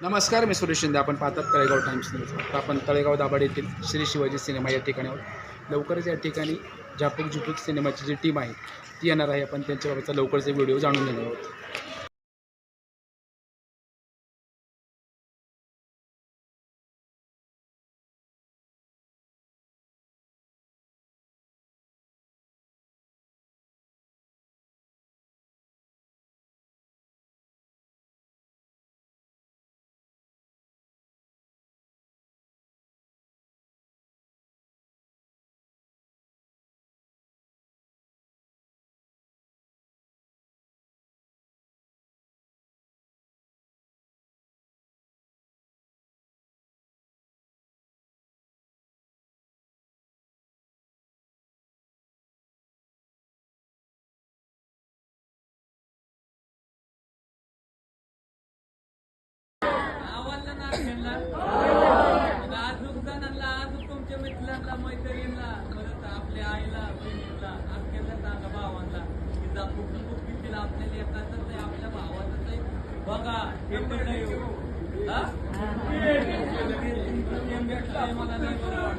नमस्कार मी सुरेश शिंदे. आपण पाहतात तळेगाव टाइम्स न्यूज. आपण तळेगाव दाभाड येथील श्री शिवाजी सिनेमा या ठिकाणी लवकरच या ठिकाणी झापूक झुपूक सिनेमाची जी टीम आहे ती येणार आहे. आपण त्यांच्याबाबतचा लवकरच व्हिडिओ जाणून घेणार आहोत. आवडलं ना खेळला अजून जणांना अजून तुमच्या मित्रांना मैत्रिणींना परत आपल्या आईला बहिणीला अख्याला सांगा भावांना. की जा कुठून तिला आपल्या लेखाचं आहे आपल्या भावाचं आहे बघा हे पण मला नाही बरं